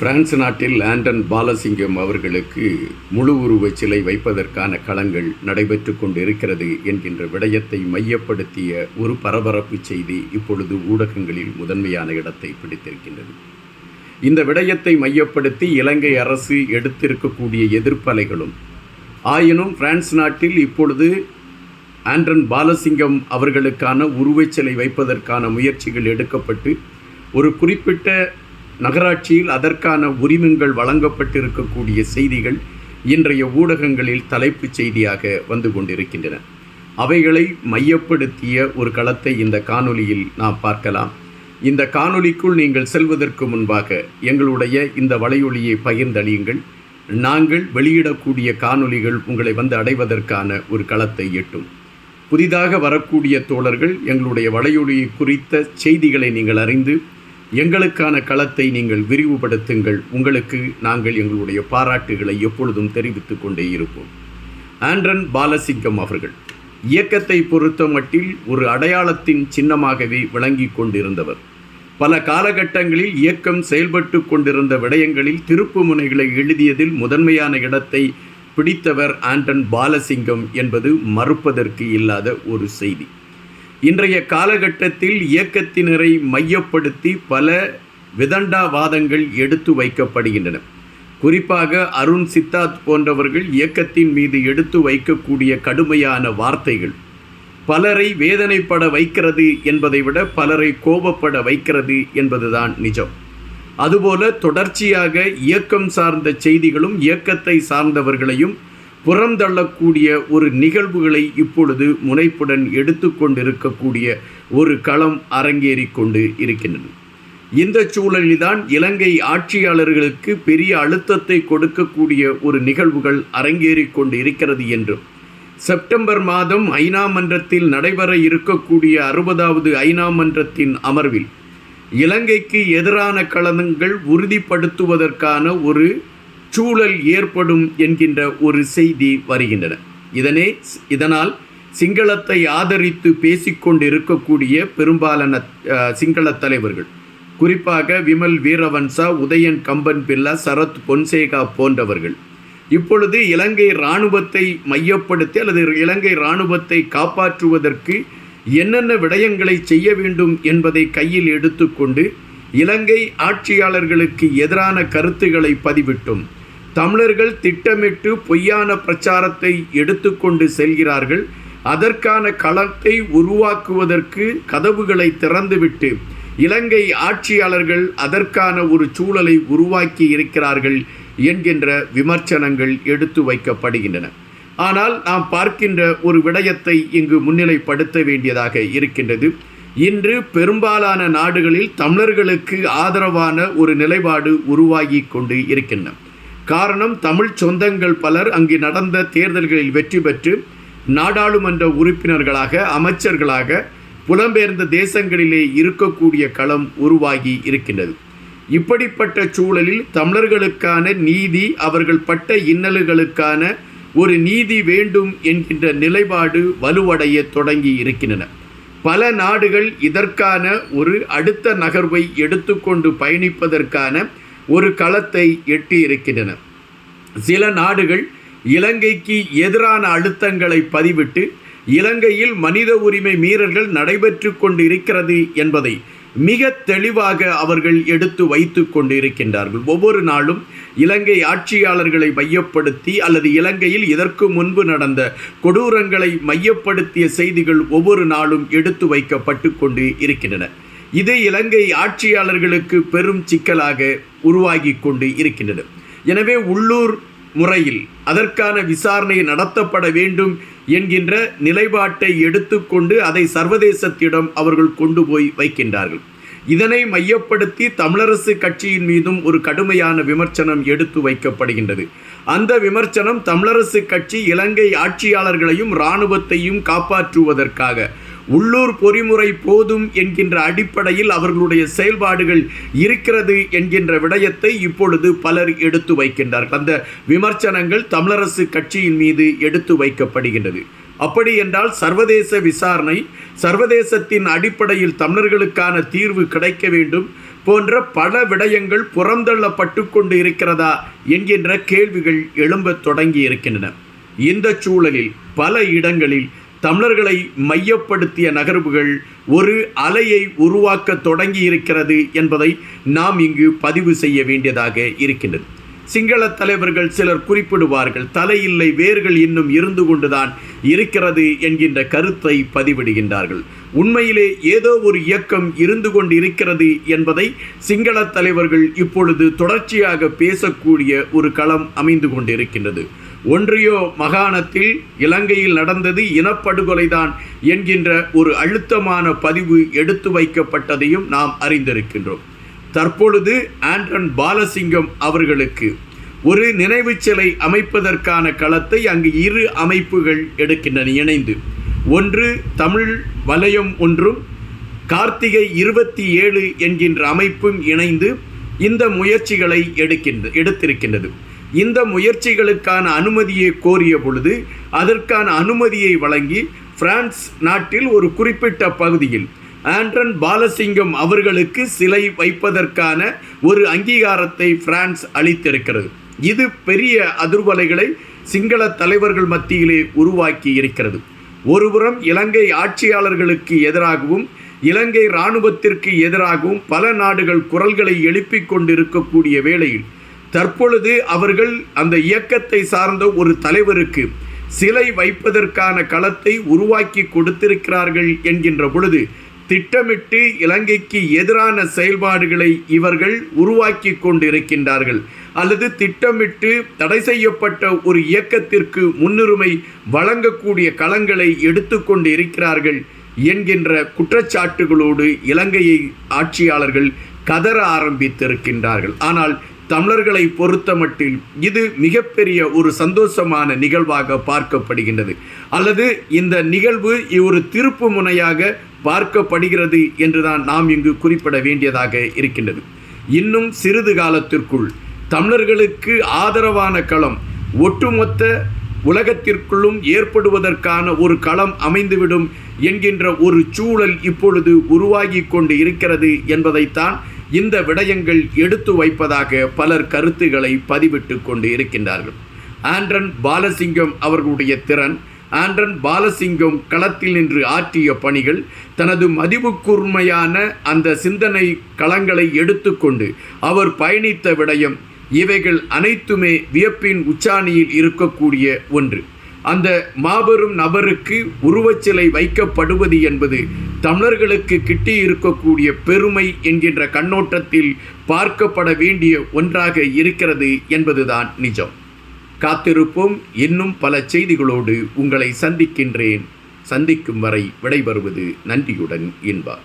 France நாட்டில் ஆண்டன் பாலசிங்கம் அவர்களுக்கு முழு உருவச் சிலை வைப்பதற்கான களங்கள் நடைபெற்று கொண்டிருக்கிறது என்கின்ற விடயத்தை மையப்படுத்திய ஒரு பரபரப்பு செய்தி இப்பொழுது ஊடகங்களில் முதன்மையான இடத்தை பிடித்திருக்கின்றது. இந்த விடயத்தை மையப்படுத்தி இலங்கை அரசு எடுத்திருக்கக்கூடிய எதிர்ப்பலைகளும் ஆயினும் பிரான்ஸ் நாட்டில் இப்பொழுது ஆண்டன் பாலசிங்கம் அவர்களுக்கான உருவச் சிலை வைப்பதற்கான முயற்சிகள் எடுக்கப்பட்டு ஒரு குறிப்பிட்ட நகராட்சியில் அதற்கான உரிமங்கள் வழங்கப்பட்டிருக்கக்கூடிய செய்திகள் இன்றைய ஊடகங்களில் தலைப்புச் செய்தியாக வந்து கொண்டிருக்கின்றன. அவைகளை மையப்படுத்திய ஒரு களத்தை இந்த காணொலியில் நாம் பார்க்கலாம். இந்த காணொலிக்குள் நீங்கள் செல்வதற்கு முன்பாக எங்களுடைய இந்த வலையொலியை பகிர்ந்தளியுங்கள். நாங்கள் வெளியிடக்கூடிய காணொலிகள் உங்களை வந்து அடைவதற்கான ஒரு களத்தை எட்டும். புதிதாக வரக்கூடிய தோழர்கள் எங்களுடைய வலையொலியை குறித்த செய்திகளை நீங்கள் அறிந்து எங்களுக்கான களத்தை நீங்கள் விரிவுபடுத்துங்கள். உங்களுக்கு நாங்கள் எங்களுடைய பாராட்டுகளை எப்பொழுதும் தெரிவித்துக் கொண்டே இருப்போம். ஆண்ட்ரன் பாலசிங்கம் அவர்கள் இயக்கத்தை பொறுத்த மட்டில் ஒரு அடையாளத்தின் சின்னமாகவே விளங்கி கொண்டிருந்தவர். பல காலகட்டங்களில் இயக்கம் செயல்பட்டு கொண்டிருந்த விடயங்களில் திருப்பு முனைகளை எழுதியதில் முதன்மையான இடத்தை பிடித்தவர் ஆண்டன் பாலசிங்கம் என்பது மறுப்பதற்கு இல்லாத ஒரு செய்தி. இன்றைய காலகட்டத்தில் இயக்கத்தினரை மையப்படுத்தி பல விதண்டாவாதங்கள் எடுத்து வைக்கப்படுகின்றன. குறிப்பாக அருண் சித்தார்த் போன்றவர்கள் இயக்கத்தின் மீது எடுத்து வைக்கக்கூடிய கடுமையான வார்த்தைகள். பலரை வேதனைப்பட வைக்கிறது என்பதை விட பலரை கோபப்பட வைக்கிறது என்பதுதான் நிஜம். அதுபோல தொடர்ச்சியாக இயக்கம் சார்ந்த செய்திகளும் இயக்கத்தை சார்ந்தவர்களையும் புறந்தள்ளக்கூடிய ஒரு நிகழ்வுகளை இப்பொழுது முனைப்புடன் எடுத்துக்கொண்டிருக்கக்கூடிய ஒரு களம் அரங்கேறி கொண்டு இருக்கின்றன. இந்த சூழலில்தான் இலங்கை ஆட்சியாளர்களுக்கு பெரிய அழுத்தத்தை கொடுக்கக்கூடிய ஒரு நிகழ்வுகள் அரங்கேறி கொண்டு இருக்கிறது என்றும் செப்டம்பர் மாதம் ஐநா மன்றத்தில் நடைபெற இருக்கக்கூடிய அறுபதாவது ஐநா மன்றத்தின் அமர்வில் இலங்கைக்கு எதிரான களங்கள் உறுதிப்படுத்துவதற்கான ஒரு சூழல் ஏற்படும் என்கின்ற ஒரு செய்தி வருகின்றன. இதனே இதனால் சிங்களத்தை ஆதரித்து பேசிக்கொண்டு இருக்கக்கூடிய பெரும்பாலான சிங்கள தலைவர்கள் குறிப்பாக விமல் வீரவன்சா உதயன் கம்பன் பில்லா சரத் பொன்சேகா போன்றவர்கள் இப்பொழுது இலங்கை இராணுவத்தை மையப்படுத்தி அல்லது இலங்கை இராணுவத்தை காப்பாற்றுவதற்கு என்னென்ன விடயங்களை செய்ய வேண்டும் என்பதை கையில் எடுத்துக்கொண்டு இலங்கை ஆட்சியாளர்களுக்கு எதிரான கருத்துக்களை பதிவிட்டும். தமிழர்கள் திட்டமிட்டு பொய்யான பிரச்சாரத்தை எடுத்துக்கொண்டு செல்கிறார்கள். அதற்கான களத்தை உருவாக்குவதற்கு கதவுகளை திறந்துவிட்டு இலங்கை ஆட்சியாளர்கள் அதற்கான ஒரு சூழலை உருவாக்கி இருக்கிறார்கள் என்கின்ற விமர்சனங்கள் எடுத்து வைக்கப்படுகின்றன. ஆனால் நாம் பார்க்கின்ற ஒரு விடயத்தை இங்கு முன்னிலைப்படுத்த வேண்டியதாக இருக்கின்றது. இன்று பெரும்பாலான நாடுகளில் தமிழர்களுக்கு ஆதரவான ஒரு நிலைப்பாடு உருவாகி கொண்டு இருக்கின்றன. காரணம் தமிழ் சொந்தங்கள் பலர் அங்கு நடந்த தேர்தல்களில் வெற்றி பெற்று நாடாளுமன்ற உறுப்பினர்களாக அமைச்சர்களாக புலம்பெயர்ந்த தேசங்களிலே இருக்கக்கூடிய களம் உருவாகி இருக்கின்றது. இப்படிப்பட்ட சூழலில் தமிழர்களுக்கான நீதி அவர்கள் பட்ட இன்னல்களுக்கான ஒரு நீதி வேண்டும் என்கின்ற நிலைப்பாடு வலுவடைய தொடங்கி இருக்கின்றன. பல நாடுகள் இதற்கான ஒரு அடுத்த நகர்வை எடுத்துக்கொண்டு பயணிப்பதற்கான ஒரு களத்தை எட்டியிருக்கின்றன சில நாடுகள் இலங்கைக்கு எதிரான அழுத்தங்களை பதிவிட்டு இலங்கையில் மனித உரிமை மீறல்கள் நடைபெற்று கொண்டு இருக்கிறது என்பதை மிக தெளிவாக அவர்கள் எடுத்து வைத்து கொண்டு இருக்கின்றார்கள் ஒவ்வொரு நாளும் இலங்கை ஆட்சியாளர்களை மையப்படுத்தி அல்லது இலங்கையில் இதற்கு முன்பு நடந்த கொடூரங்களை மையப்படுத்திய செய்திகள் ஒவ்வொரு நாளும் எடுத்து வைக்கப்பட்டு கொண்டு இருக்கின்றன. இது இலங்கை ஆட்சியாளர்களுக்கு பெரும் சிக்கலாக உருவாகி கொண்டு இருக்கின்றன எனவே உள்ளூர் முறையில் அதற்கான விசாரணை நடத்தப்பட வேண்டும் என்கின்ற நிலைப்பாட்டை எடுத்துக்கொண்டு அதை சர்வதேசத்திடம் அவர்கள் கொண்டு போய் வைக்கின்றார்கள். இதனை மையப்படுத்தி தமிழரசு கட்சியின் மீதும் ஒரு கடுமையான விமர்சனம் எடுத்து வைக்கப்படுகின்றது. அந்த விமர்சனம் தமிழரசு கட்சி இலங்கை ஆட்சியாளர்களையும் இராணுவத்தையும் காப்பாற்றுவதற்காக உள்ளூர் பொறிமுறை போதும் என்கின்ற அடிப்படையில் அவர்களுடைய செயல்பாடுகள் இருக்கிறது என்கின்ற விடயத்தை இப்பொழுது பலர் எடுத்து வைக்கின்றார்கள். அந்த விமர்சனங்கள் தமிழரசு கட்சியின் மீது எடுத்து வைக்கப்படுகின்றது. அப்படி என்றால் சர்வதேச விசாரணை சர்வதேசத்தின் அடிப்படையில் தமிழர்களுக்கான தீர்வு கிடைக்க வேண்டும் போன்ற பல விடயங்கள் புறந்தள்ளப்பட்டு கொண்டு இருக்கிறதா என்கின்ற கேள்விகள் எழும்பத் தொடங்கி இருக்கின்றன. இந்த சூழலில் பல இடங்களில் தமிழர்களை மையப்படுத்திய நகர்வுகள் ஒரு அலையை உருவாக்க தொடங்கி இருக்கிறது என்பதை நாம் இங்கு பதிவு செய்ய வேண்டியதாக இருக்கின்றது. சிங்கள தலைவர்கள் சிலர் குறிப்பிடுவார்கள் தலையில்லை வேர்கள் இன்னும் இருந்து கொண்டுதான் இருக்கிறது என்கின்ற கருத்தை பதிவிடுகின்றார்கள். உண்மையிலே ஏதோ ஒரு இயக்கம் இருந்து கொண்டு இருக்கிறது என்பதை சிங்கள தலைவர்கள் இப்பொழுது தொடர்ச்சியாக பேசக்கூடிய ஒரு களம் அமைந்து கொண்டிருக்கின்றது. ஒன்றியோ மாகாணத்தில் இலங்கையில் நடந்தது இனப்படுகொலைதான் என்கின்ற ஒரு அழுத்தமான பதிவு எடுத்து வைக்கப்பட்டதையும் நாம் அறிந்திருக்கின்றோம். தற்பொழுது ஆண்டன் பாலசிங்கம் அவர்களுக்கு ஒரு நினைவு சிலை அமைப்பதற்கான களத்தை அங்கு இரு அமைப்புகள் எடுக்கின்றன இணைந்து. ஒன்று தமிழ் வலயம் ஒன்றும் கார்த்திகை இருபத்தி ஏழு என்கின்ற அமைப்பும் இணைந்து இந்த முயற்சிகளை எடுக்கின்ற எடுத்திருக்கின்றது. இந்த முயற்சிகளுக்கான அனுமதியை கோரிய பொழுது அதற்கான அனுமதியை வழங்கி பிரான்ஸ் நாட்டில் ஒரு குறிப்பிட்ட பகுதியில் ஆண்ட்ரன் பாலசிங்கம் அவர்களுக்கு சிலை வைப்பதற்கான ஒரு அங்கீகாரத்தை பிரான்ஸ் அளித்திருக்கிறது. இது பெரிய அதிர்வலைகளை சிங்கள தலைவர்கள் மத்தியிலே உருவாக்கி இருக்கிறது. ஒருபுறம் இலங்கை ஆட்சியாளர்களுக்கு எதிராகவும் இலங்கை இராணுவத்திற்கு எதிராகவும் பல நாடுகள் குரல்களை எழுப்பிக் கொண்டிருக்கக்கூடிய வேளையில் தற்பொழுது அவர்கள் அந்த இயக்கத்தை சார்ந்த ஒரு தலைவருக்கு சிலை வைப்பதற்கான களத்தை உருவாக்கி கொடுத்திருக்கிறார்கள் என்கின்ற பொழுது திட்டமிட்டு இலங்கைக்கு எதிரான செயல்பாடுகளை இவர்கள் உருவாக்கி கொண்டிருக்கின்றார்கள். அல்லது திட்டமிட்டு தடை செய்யப்பட்ட ஒரு இயக்கத்திற்கு முன்னுரிமை வழங்கக்கூடிய களங்களை எடுத்துக்கொண்டு இருக்கிறார்கள் என்கின்ற குற்றச்சாட்டுகளோடு இலங்கையை ஆட்சியாளர்கள் கதற ஆரம்பித்திருக்கின்றார்கள். ஆனால் தமிழர்களை பொறுத்தமட்டில் இது மிகப்பெரிய ஒரு சந்தோஷமான நிகழ்வாக பார்க்கப்படுகின்றது. அல்லது இந்த நிகழ்வு ஒரு திருப்பு முனையாக பார்க்கப்படுகிறது என்றுதான் நாம் இங்கு குறிப்பிட வேண்டியதாக இருக்கின்றது. இன்னும் சிறிது காலத்திற்குள் தமிழர்களுக்கு ஆதரவான களம் ஒட்டுமொத்த உலகத்திற்குள்ளும் ஏற்படுவதற்கான ஒரு களம் அமைந்துவிடும் என்கின்ற ஒரு சூழல் இப்பொழுது உருவாகி கொண்டு இருக்கிறது என்பதைத்தான் இந்த விடயங்கள் எடுத்து வைப்பதாக பலர் கருத்துக்களை பதிவிட்டு கொண்டு இருக்கின்றார்கள் ஆண்ட்ரன் பாலசிங்கம் அவர்களுடைய திறன் ஆண்ட்ரன் பாலசிங்கம் களத்தில் நின்று ஆற்றிய பணிகள் தனது மதிப்புக்கூர்மையான அந்த சிந்தனை களங்களை எடுத்துக்கொண்டு அவர் பயணித்த விடயம் இவைகள் அனைத்துமே வியப்பின் உச்சாணியில் இருக்கக்கூடிய ஒன்று. அந்த மாபெரும் நபருக்கு உருவச்சிலை வைக்கப்படுவது என்பது தமிழர்களுக்கு கிட்டி இருக்கக்கூடிய பெருமை என்கின்ற கண்ணோட்டத்தில் பார்க்கப்பட வேண்டிய ஒன்றாக இருக்கிறது என்பதுதான் நிஜம். காத்திருப்போம். இன்னும் பல செய்திகளோடு உங்களை சந்திக்கின்றேன். சந்திக்கும் வரை விடைபெறுவது நன்றியுடன் இன்பா.